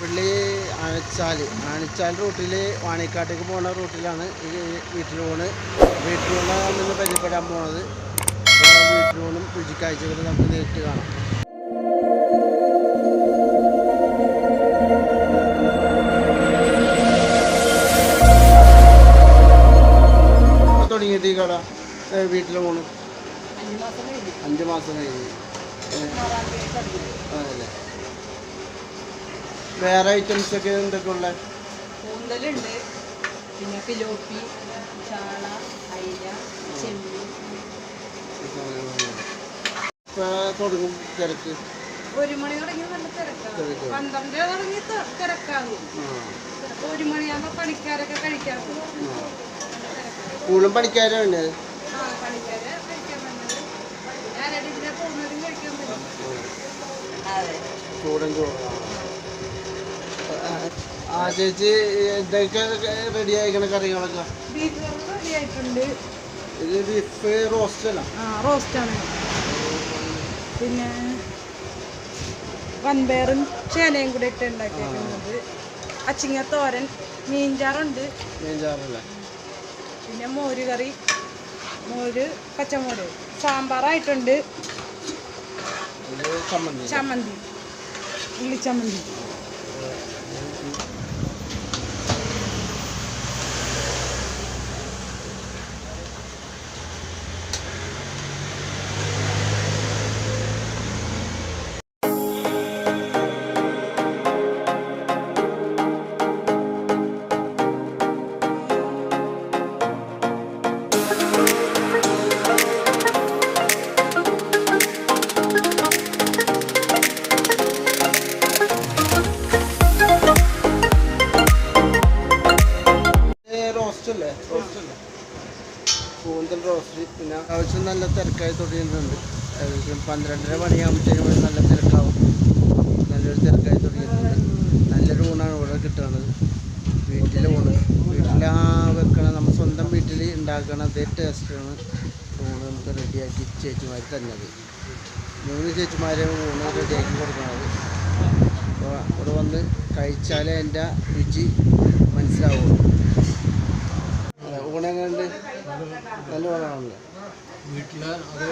പള്ളി ആണിച്ചാൽ ആണിച്ചാൽ റൂട്ടിൽ വാണിക്കാട്ടേക്ക് പോകുന്ന റൂട്ടിലാണ് ഈ വീട്ടിലെ ഊണ്. വീട്ടിലൂടെ നിന്ന് പരിചയപ്പെടാൻ പോണത്. വീട്ടിലൂണും രുചിക്കാഴ്ചകളും നമുക്ക് നേരിട്ട് കാണാം. തുടങ്ങിയിട്ട് ഈ കട? വീട്ടിലെ ഊണ്? അഞ്ച് മാസം കഴിഞ്ഞ്. വേറെ ഐറ്റംസ് ഒക്കെ എന്തൊക്കെ ഉള്ളത് കൂന്തലുണ്ട് പിന്നെ പിലോപ്പി ചാള അയില ചെമ്മീൻ. തുടങ്ങും തിരക്ക്. ഒരു മണി തുടങ്ങി നല്ല തിരക്കാണ് തിരക്ക്. പന്ത്രണ്ട് തുടങ്ങി തിരക്കാകും ഒരു മണിയാകുമ്പോ പണിക്കാരൊക്കെ കഴിക്കാൻ കൂടുതലും പണിക്കാരാണ് ആ പണിക്കാര് കഴിക്കാൻ വന്നത്. ഞാനായിട്ട് ഇതിനെ പോകുന്നവരും കഴിക്കാൻ പറ്റും കൂടെ ചൂടൻ ചോറ് ആ ചേച്ചി റെഡി ആയിക്കണ കറികളൊക്കെ? ബീഫ് റെഡി ആയിട്ടുണ്ട്. ഇത് ബീഫ് റോസ്റ്റ് അല്ല? ആ റോസ്റ്റാണ് പിന്നെ വൻപയറും ചേനയും കൂടെ ഇട്ട് ഉണ്ടാക്കിയിരിക്കുന്നത് അച്ചിങ്ങ തോരൻ മീൻചാറുണ്ട്. പിന്നെ മോര് കറി മോര് പച്ചമോര്. സാമ്പാറായിട്ടുണ്ട്. ചമ്മന്തി ചമ്മന്തി. ഉള്ളിച്ചമ്മന്തി റോസ്റ്റ് അല്ലേ റോസ്റ്റ് അല്ലേ കൂന്തൽ റോസ്റ്റ് പിന്നെ ആവശ്യം നല്ല തിരക്കായി തുടങ്ങിയിട്ടുണ്ട്. ഏകദേശം പന്ത്രണ്ടര മണിയാകുമ്പോഴത്തേക്കും നല്ല തിരക്കാവും. നല്ലൊരു തിരക്കായി തുടങ്ങിയിട്ടുണ്ട്. നല്ലൊരു ഊണാണ് ഇവിടെ കിട്ടുന്നത്. വീട്ടിൽ ഊണ്. വീട്ടിൽ ആ വെക്കണ നമ്മൾ സ്വന്തം വീട്ടിൽ ഉണ്ടാക്കണ അതേ ടേസ്റ്റാണ് ഊണ് നമുക്ക് റെഡിയാക്കി ചേച്ചിമാർ തന്നത്. മൂന്ന് ചേച്ചിമാരെ ഊണ് റെഡിയാക്കി കൊടുക്കണത് അപ്പോൾ ഇവിടെ വന്ന് കഴിച്ചാലേ എന്റെ രുചി മനസ്സിലാവുള്ളൂ. വീട്ടിൽ അത്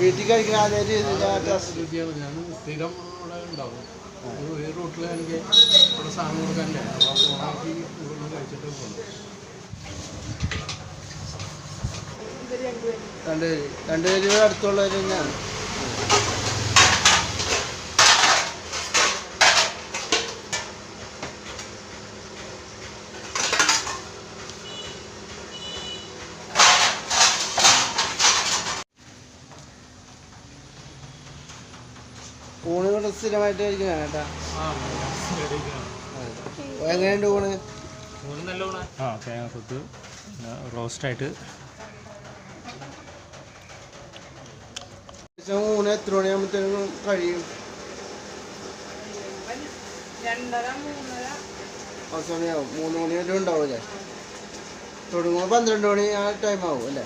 വീട്ടിൽ കഴിക്കുന്ന അതേ ഞാൻ സ്ഥിരം അവിടെ ഉണ്ടാവും. ഈ റൂട്ടിൽ എനിക്ക് ഇവിടെ സാധനം കൊടുക്കാനില്ല അപ്പോൾ കഴിച്ചിട്ട് പോകുന്നു രണ്ടുപേര് രണ്ടുപേര് അടുത്തുള്ളവർ തന്നെയാണ്. ഊണ് ഇവിടെ സ്ഥിരമായിട്ട് കഴിക്കുന്നതാണ് കേട്ടാ. എങ്ങനെയുണ്ട് ഊണ്? ആ തേങ്ങ കൊത്ത് റോസ്റ്റായിട്ട്. ഊണ് എത്ര മണിയാകുമ്പോഴത്തേക്കും കഴിയും? പത്ത് മണിയാവും. മൂന്ന് മണി വരെ ഉണ്ടാവില്ലേ തുടങ്ങുമ്പോൾ പന്ത്രണ്ട് മണി ആ ടൈം ആവും അല്ലേ?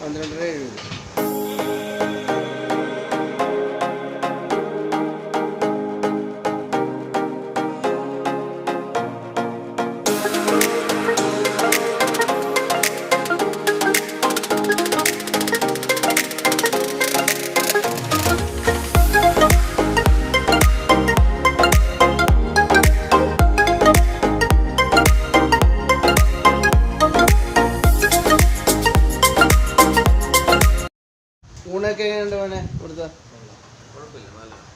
പന്ത്രണ്ടര കഴിയും. ഊണൊക്കെ എങ്ങനെയുണ്ട് മോനെ ഇവിടുത്തെ?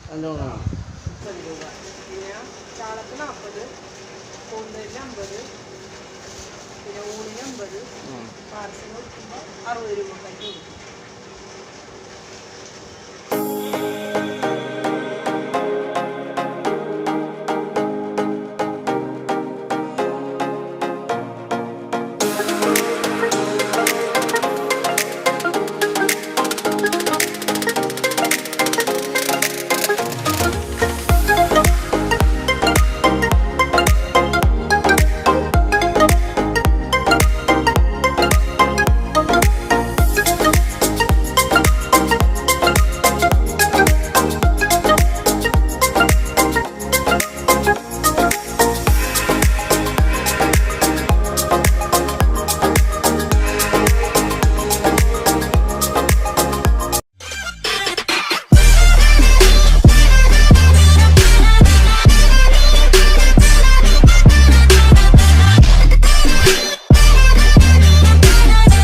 നല്ല ഊണാണ് പിന്നെ ഊണിന് അമ്പത് പാർസൽ അറുപത് രൂപ